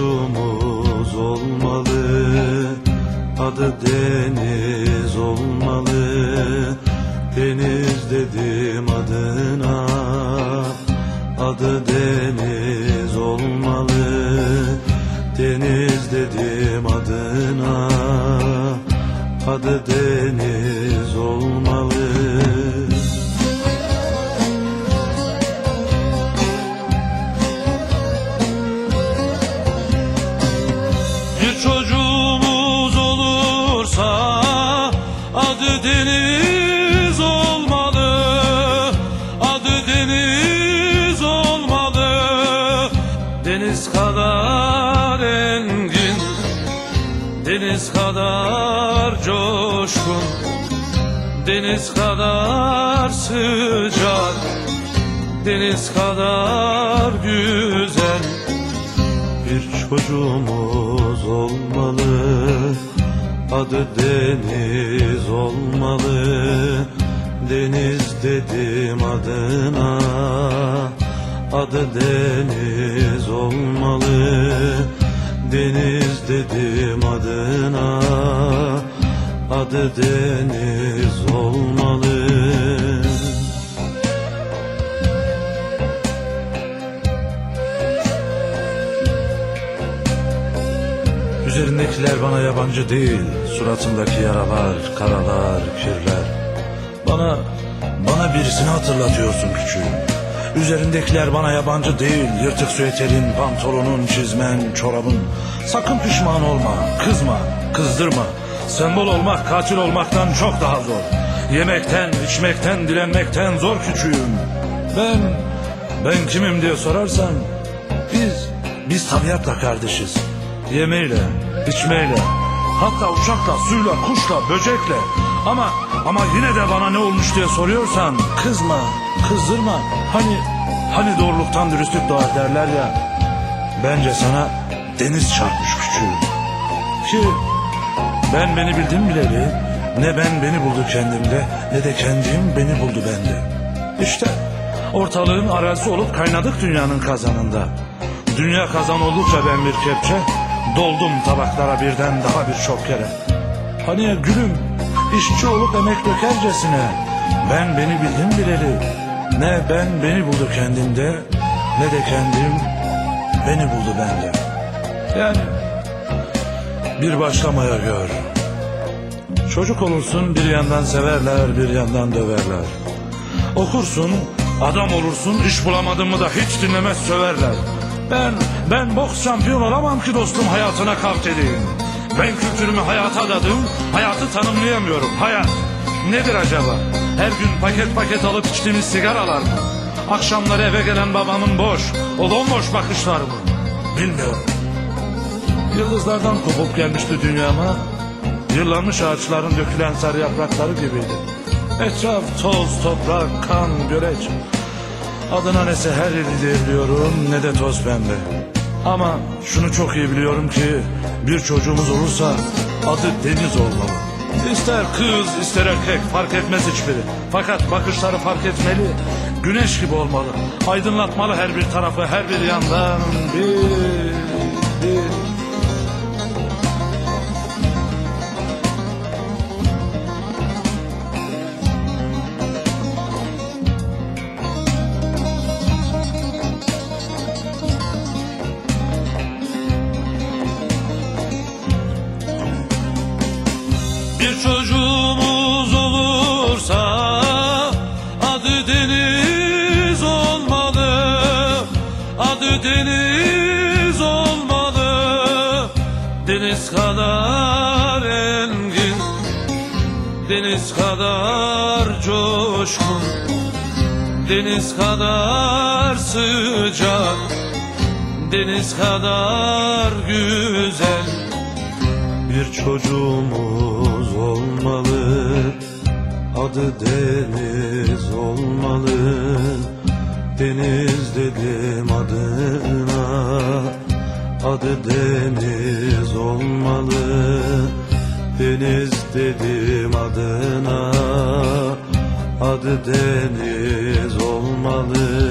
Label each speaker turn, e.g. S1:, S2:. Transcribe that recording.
S1: çocuğumuz olmalı Adı Deniz olmalı. Deniz dedim adına Adı Deniz olmalı. Deniz dedim adına Adı Deniz olmalı adı Deniz olmalı. Adı Deniz olmalı. Deniz kadar engin, deniz kadar coşkun, deniz kadar sıcak, deniz kadar güzel. Bir çocuğumuz olmalı Adı Deniz olmalı. Deniz dedim adına. Adı Deniz olmalı. Deniz dedim adına. Adı Deniz
S2: Üzerindekiler bana yabancı değil. Suratındaki yaralar, karalar, kirler. Bana, bana birisini hatırlatıyorsun küçüğüm. Üzerindekiler bana yabancı değil. Yırtık süeterin, pantolonun, çizmen, çorabın. Sakın pişman olma, kızma, kızdırma. Sembol olmak katil olmaktan çok daha zor. Yemekten, içmekten, dilenmekten zor küçüğüm. Ben, ben kimim diye sorarsan biz, biz tabiatla kardeşiz. Yemeyle, içmeyle, hatta uçakla, suyla, kuşla, böcekle. Ama ama yine de bana ne olmuş diye soruyorsan kızma, kızdırma. Hani hani doğruluktan dürüstlük doğar derler ya. Bence sana deniz çarpmış küçüğüm. Ki ben beni bildim bileli ne ben beni buldu kendimde ne de kendim beni buldu bende. İşte ortalığın arazisi olup kaynadık dünyanın kazanında. Dünya kazan oldukça ben bir kepçe doldum tabaklara birden daha birçok kere. Hani ya gülüm işçi olup emek dökercesine ben beni bildim bileli ne ben beni buldu kendimde ne de kendim beni buldu bende. Yani bir başlamaya gör. Çocuk olursun bir yandan severler bir yandan döverler. Okursun adam olursun iş bulamadın mı da hiç dinlemez söverler. Ben ben boks şampiyon olamam ki dostum hayatına kavt edeyim. Ben kültürümü hayata adadım hayatı tanımlayamıyorum hayat. Nedir acaba? Her gün paket paket alıp içtiğimiz sigaralar mı? Akşamları eve gelen babamın boş, o bomboş bakışlar mı? Bilmiyorum. Yıldızlardan kopup gelmişti dünyama. Yıllanmış ağaçların dökülen sarı yaprakları gibiydi. Etraf toz, toprak, kan, göreç. Adına ne seher diyebiliyorum ne de toz pembe. Ama şunu çok iyi biliyorum ki bir çocuğumuz olursa adı Deniz olmalı. İster kız ister erkek fark etmez hiçbiri. Fakat bakışları fark etmeli. Güneş gibi olmalı. Aydınlatmalı her bir tarafı her bir yandan. Bir, bir.
S1: Bir çocuğumuz olursa adı Deniz olmalı. Adı Deniz olmalı. Deniz kadar engin, deniz kadar coşkun, deniz kadar sıcak, deniz kadar güzel. Bir çocuğumuz olmalı. Adı Deniz olmalı. Deniz dedim adına. Adı Deniz olmalı. Deniz dedim adına. Adı Deniz olmalı